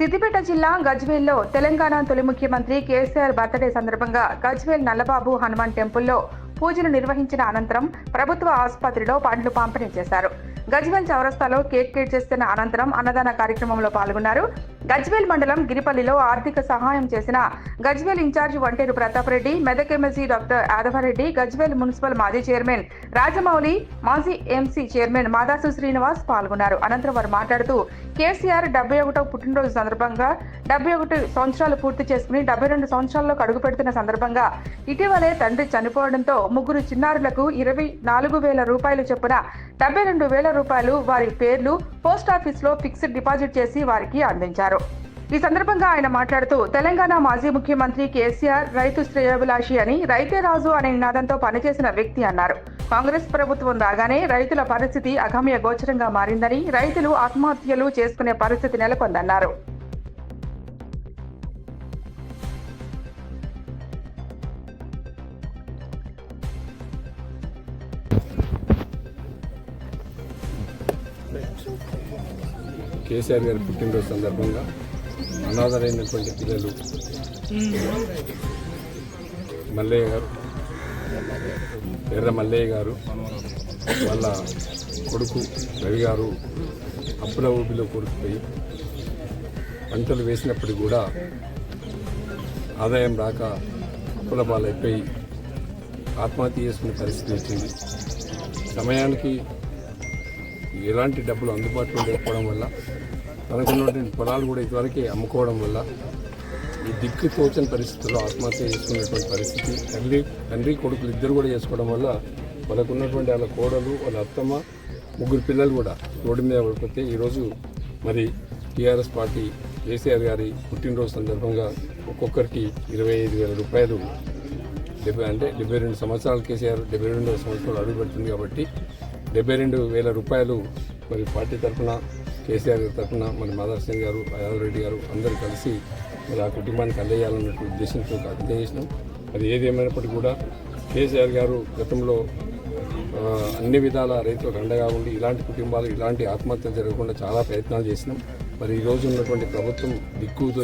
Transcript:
సిద్దిపేట జిల్లా గజ్వేల్లో తెలంగాణ తొలి ముఖ్యమంత్రి కేసీఆర్ బర్త్డే సందర్భంగా గజ్వేల్ నల్లబాబు హనుమాన్ టెంపుల్లో పూజలు నిర్వహించిన అనంతరం ప్రభుత్వ ఆసుపత్రిలో పండ్లు పంపిణీ చేశారు. గజ్వేల్ చౌరస్తాలో కేక్ కేట్ చేస్తున్న అనంతరం అన్నదాన కార్యక్రమంలో పాల్గొన్నారు. గజ్వేల్ మండలం గిరిపల్లిలో ఆర్థిక సహాయం చేసిన Gajwel in charge Vanteru Pratap Reddy Medak MLC doctor Yadava Reddy Gajwel municipal మాజీ చైర్మన్ రాజమౌళి మాజీ ఎంసీ చైర్మన్ మాదాసు శ్రీనివాస్ పాల్గొన్నారు. అనంతరం వారు మాట్లాడుతూ కేసీఆర్ డెబ్బై ఒకటో పుట్టినరోజు సందర్భంగా డెబ్బై ఒకటి సంవత్సరాలు పూర్తి చేసుకుని డెబ్బై రెండు సంవత్సరాల్లో కడుగు పెడుతున్న సందర్భంగా ఇటీవలే తండ్రి చనిపోవడంతో ముగ్గురు చిన్నారులకు ఇరవై నాలుగు వేల రూపాయలు చొప్పున డెబ్బై రెండు వేల రూపాయలు వారి పేర్లు పోస్ట్ ఆఫీస్లో ఫిక్స్డ్ డిపాజిట్ చేసి వారికి అందించారు. ఈ సందర్భంగా ఆయన మాట్లాడుతూ తెలంగాణ మాజీ ముఖ్యమంత్రి కేసీఆర్ రైతు శ్రేయోభిలాషి అని రైతే రాజు అనే నినాదంతో పనిచేసిన వ్యక్తి అన్నారు. కాంగ్రెస్ ప్రభుత్వం రాగానే రైతుల పరిస్థితి అగమ్య గోచరంగా మారిందని రైతులు ఆత్మహత్యలు చేసుకునే పరిస్థితి నెలకొందన్నారు. కేసీఆర్ గారి పుట్టినరోజు సందర్భంగా అనాథరైనటువంటి పిల్లలు మల్లయ్య గారు ఎర్ర మల్లయ్య గారు వాళ్ళ కొడుకు రవి గారు అప్పుల ఊపిలో కొడుకుపోయి పంటలు వేసినప్పుడు కూడా ఆదాయం రాక అప్పుల పాలైపోయి ఆత్మహత్య చేసుకునే పరిస్థితి వచ్చింది. సమయానికి ఎలాంటి డబ్బులు అందుబాటులో లేకపోవడం వల్ల తనకున్నటువంటి పొలాలు కూడా ఇదివరకే అమ్ముకోవడం వల్ల ఈ దిక్కు తోచని పరిస్థితుల్లో ఆత్మహత్య చేసుకునేటువంటి పరిస్థితి తల్లి తండ్రి కొడుకులు ఇద్దరు కూడా చేసుకోవడం వల్ల వాళ్ళకు ఉన్నటువంటి వాళ్ళ కోడలు వాళ్ళ అత్తమ్మ ముగ్గురు పిల్లలు కూడా రోడ్డు మీద పడిపోతే ఈరోజు మరి టీఆర్ఎస్ పార్టీ కేసీఆర్ గారి పుట్టినరోజు సందర్భంగా ఒక్కొక్కరికి ఇరవై ఐదు వేల రూపాయలు డెబ్బై అంటే డెబ్బై రెండు సంవత్సరాలు కేసీఆర్ డెబ్బై రెండు సంవత్సరాలు అడుగుపెడుతుంది కాబట్టి డెబ్బై రెండు వేల రూపాయలు మరి పార్టీ తరఫున కేసీఆర్ గారి తరఫున మరి మాధవసేన్ గారు యాదవ్ రెడ్డి గారు అందరూ కలిసి మరి ఆ కుటుంబానికి అందజేయాలన్నట్టు ఉద్దేశంతో అందజేసినాం అది ఏది ఏమైనప్పటికీ కూడా కేసీఆర్ గారు గతంలో అన్ని విధాల రైతులకు అండగా ఉండి ఇలాంటి కుటుంబాలు ఇలాంటి ఆత్మహత్యలు జరగకుండా చాలా ప్రయత్నాలు చేసినాం. మరి ఈ రోజు ఉన్నటువంటి ప్రభుత్వం దిక్కుతో